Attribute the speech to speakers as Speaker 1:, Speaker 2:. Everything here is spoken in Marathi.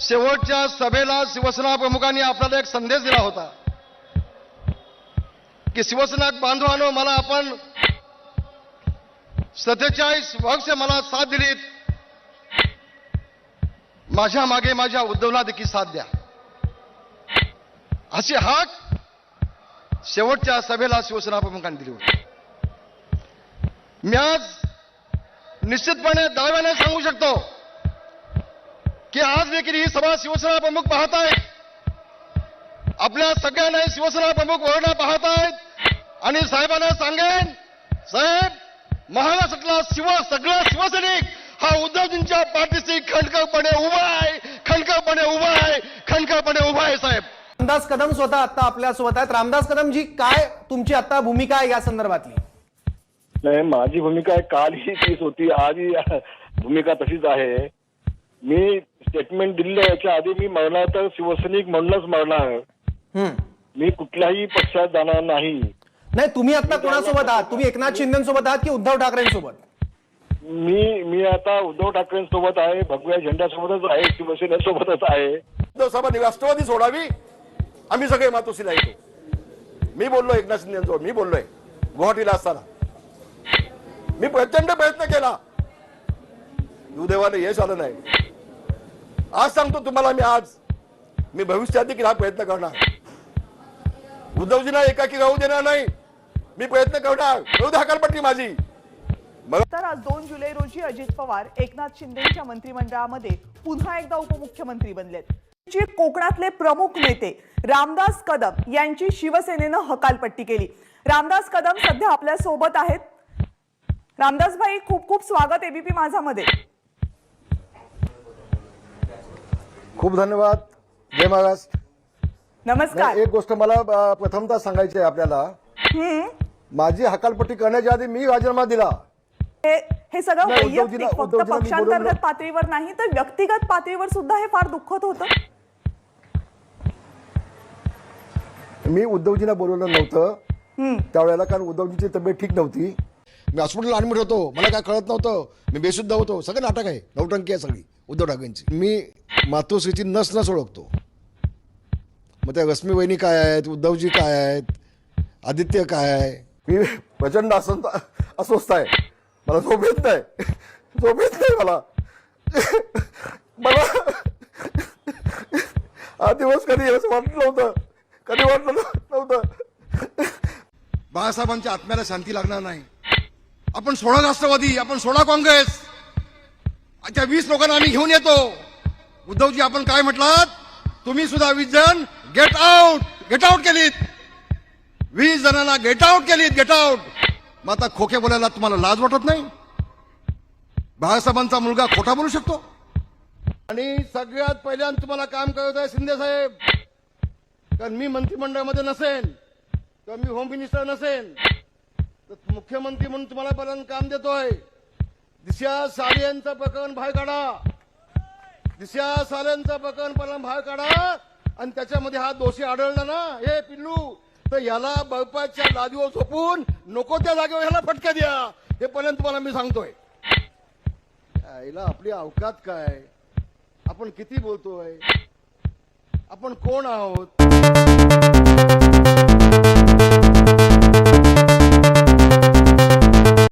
Speaker 1: शेवटच्या सभेला शिवसेना प्रमुखांनी आपल्याला एक संदेश दिला होता. की शिवसेना बांधवानो मला आपण सत्तेचाळीस वर्ष मला साथ दिलीत माझ्या मागे माझ्या उद्धवला देखील साथ द्या. अशी हाक शेवटच्या सभेला शिवसेना प्रमुखांनी दिली होती. मी आज निश्चितपणे दाव्याने सांगू शकतो की आज देखील ही सभा शिवसेना प्रमुख पाहत आहेत. आपल्या सगळ्यांना हे शिवसेना प्रमुख ओरडा पाहत आहेत. आणि साहेबांना सांगेन साहेब महाराष्ट्रातला शिव सगळा शिवसैनिक हा उद्धवजींच्या पाठीशी खणखरपणे उभा आहे खणखरपणे उभा आहे खणखरपणे उभा आहे साहेब.
Speaker 2: रामदास कदम स्वतः आता आपल्यासोबत आहेत. रामदास कदम जी काय तुमची आता भूमिका आहे या संदर्भातली?
Speaker 3: नाही माझी भूमिका कालही तीच होती आजही भूमिका तशीच आहे. मी स्टेटमेंट दिलं याच्या आधी मी मरणार तर शिवसैनिक म्हणूनच मरणार.
Speaker 2: हम्म.
Speaker 3: मी कुठल्याही पक्षात जाणार नाही.
Speaker 2: नाही तुम्ही आता कोणासोबत आहात? तुम्ही एकनाथ शिंदेसोबत आहात की उद्धव ठाकरेंसोबत?
Speaker 3: मी मी आता उद्धव ठाकरेंसोबत आहे भगव्या झेंड्यासोबतच आहे शिवसेनेसोबतच आहे.
Speaker 4: सभा राष्ट्रवादी सोडावी आम्ही सगळे मातोश्रीला येतो. मी बोललो एकनाथ शिंदेजवळ मी बोललोय गुवाहाटीला असताना. मी प्रचंड प्रयत्न केला. दुर्दैवाने यश आलं नाही. आज सांगतो तुम्हाला मी आज. मी भविष्यात देखील हा प्रयत्न करणार. उद्धवजींना एकाकी राहू देणार नाही. मी प्रयत्न करणार. येऊ हकालपट्टी माझी.
Speaker 5: तर आज दोन जुलै रोजी अजित पवार एकनाथ शिंदेच्या मंत्रिमंडळामध्ये पुन्हा एकदा उपमुख्यमंत्री बनलेत. जे कोकणातले प्रमुख नेते रामदास कदम यांची शिवसेनेनं हकालपट्टी केली. रामदास कदम सध्या आपल्यासोबत आहेत. रामदास भाई खूप खूप स्वागत एबीपी माझामध्ये.
Speaker 4: खूप धन्यवाद. जय महाराष्ट्र
Speaker 5: नमस्कार.
Speaker 4: एक गोष्ट मला अ, प्रथमतः सांगायची आहे आपल्याला.
Speaker 5: हम्म.
Speaker 4: माझी हकालपट्टी करण्याच्या आधी मी राजीनामा दिला.
Speaker 5: हे हे सगळं
Speaker 4: नाही,
Speaker 5: वैयक्तिक फक्त
Speaker 4: उद्धवजीला मी
Speaker 5: पक्षांतर्गत
Speaker 4: बोलवलं.
Speaker 5: पातळीवर नाही तर व्यक्तिगत पातळीवर सुद्धा हे फार दुःखद होतं.
Speaker 4: मी उद्धवजीला बोलवलं नव्हतं. त्यावेळेला कारण उद्धवजीची तब्येत ठीक नव्हती.
Speaker 1: मी हॉस्पिटलला ऍडमिट होतो. मला काय कळत नव्हतं. मी बेशुद्ध होतो. सगळं नाटक आहे. नौटंकी आहे सगळी. उद्धव ठाकरेंची. मी मातोश्रीची नस नस ओळखतो. मग त्या रश्मी वहिनी काय आहेत उद्धवजी काय आहेत आदित्य काय आहे?
Speaker 4: मी प्रचंड अस्वस्थ अस्वस्थ आहे. मला झोप येत नाही. झोप येत नाही मला. मला हा दिवस कधी असं वाटलं नव्हतं. कधी वाटलं नव्हतं.
Speaker 1: बाळासाहेबांच्या आत्म्याला शांती लागणार नाही. आपण सोळा राष्ट्रवादी आपण सोळा काँग्रेस. त्या वीस लोकांना आम्ही घेऊन येतो. उद्धवजी आपण काय म्हटलात? तुम्ही सुद्धा वीस जण गेट आउट गेट आउट केलीत. वीस जणांना गेट आउट केलीत गेट आउट मग आता खोके बोलायला तुम्हाला लाज वाटत नाही? बाळासाहेबांचा मुलगा खोटा बोलू शकतो? आणि सगळ्यात पहिल्यांदा तुम्हाला काम करत आहे शिंदे साहेब. कारण मी मंत्रिमंडळामध्ये नसेन किंवा मी होम मिनिस्टर नसेन. तर मुख्यमंत्री म्हणून तुम्हाला पहिल्यांदा काम देतोय. दिशा सालियांचं प्रकरण बाहेर काढा. दिशा साल्यांचं प्रकरण पहिल्यांदा बाहेर काढा. आणि त्याच्यामध्ये हा दोषी आढळला ना हे पिल्लू तर याला बळपाच्या लादीवर झोपून नको त्या जागेवर ह्याला फटका द्या. हे पर्यंत तुम्हाला मी सांगतोय. याला आपली अवकात काय? आपण किती बोलतोय? आपण कोण आहोत?